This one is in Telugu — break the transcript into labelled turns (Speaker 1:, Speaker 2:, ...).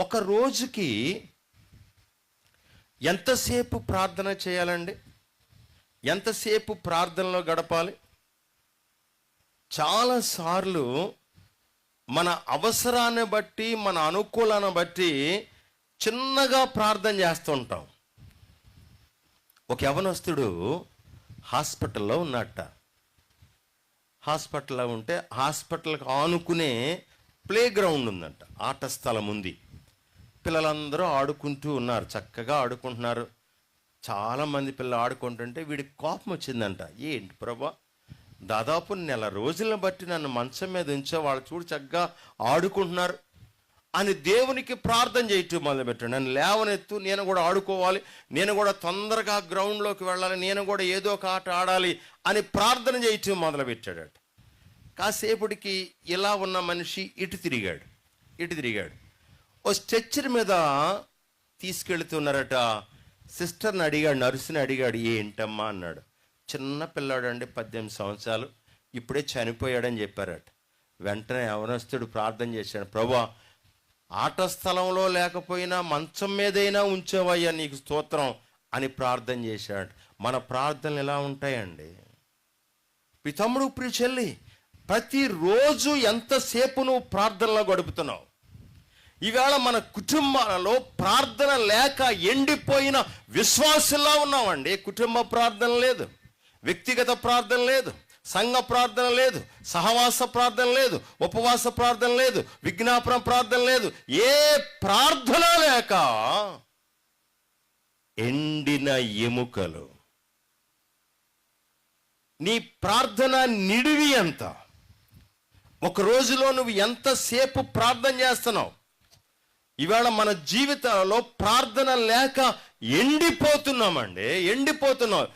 Speaker 1: ఒక రోజుకి ఎంతసేపు ప్రార్థన చేయాలండి? ఎంతసేపు ప్రార్థనలో గడపాలి? చాలాసార్లు మన అవసరాన్ని బట్టి మన అనుకూలాన్ని బట్టి చిన్నగా ప్రార్థన చేస్తుంటాం ఒక యవనస్తుడు హాస్పిటల్లో ఉన్నట్ట హాస్పిటల్లో ఉంటే హాస్పిటల్కి ఆనుకునే ప్లే గ్రౌండ్ ఉందంట. ఆట స్థలం ఉంది. పిల్లలందరూ ఆడుకుంటూ ఉన్నారు చక్కగా ఆడుకుంటున్నారు. చాలామంది పిల్లలు ఆడుకుంటుంటే వీడికి కోపం వచ్చిందంట. ఏంటి ప్రభా? దాదాపు నెల రోజులను బట్టి నన్ను మంచం మీద ఉంచే వాళ్ళు చూడు చక్కగా ఆడుకుంటున్నారు. అని దేవునికి ప్రార్థన చేయటం మొదలుపెట్టాడు నన్ను లేవనెత్తు నేను కూడా ఆడుకోవాలి నేను కూడా తొందరగా గ్రౌండ్లోకి వెళ్ళాలి నేను కూడా ఏదో ఒక ఆట ఆడాలి అని ప్రార్థన చేయటం మొదలుపెట్టాడట. కాసేపటికి ఇలా ఉన్న మనిషి ఇటు తిరిగాడు ఇటు తిరిగాడు. ఓ స్ట్రెచ్చర్ మీద తీసుకెళ్తున్నారట. సిస్టర్ని అడిగాడు నర్సుని అడిగాడు ఏంటమ్మా? అన్నాడు. చిన్న పిల్లాడు అండి పద్దెనిమిది సంవత్సరాలు ఇప్పుడే చనిపోయాడని చెప్పారట. వెంటనే యవనస్తుడు ప్రార్థన చేశాడు ప్రభా ఆట స్థలంలో లేకపోయినా మంచం మీదైనా ఉంచావయ్యా నీకు స్తోత్రం అని ప్రార్థన చేశాడు. మన ప్రార్థనలు ఎలా ఉంటాయండి? మీ తమ్ముడు చెల్లి ప్రతిరోజు ఎంతసేపు నువ్వు ప్రార్థనలో గడుపుతున్నావు? ఈవేళ మన కుటుంబాలలో ప్రార్థన లేక ఎండిపోయిన విశ్వాసంలో ఉన్నామండి. కుటుంబ ప్రార్థన లేదు వ్యక్తిగత ప్రార్థన లేదు సంఘ ప్రార్థన లేదు సహవాస ప్రార్థన లేదు ఉపవాస ప్రార్థన లేదు విజ్ఞాపన ప్రార్థన లేదు. ఏ ప్రార్థన లేక ఎండిన ఎముకలు. నీ ప్రార్థన నిడివి ఎంత? ఒక రోజులో నువ్వు ఎంతసేపు ప్రార్థన చేస్తున్నావు? ఇవాళ మన జీవితాలలో ప్రార్థన లేక ఎండిపోతున్నామండి. ఎండిపోతున్నాం.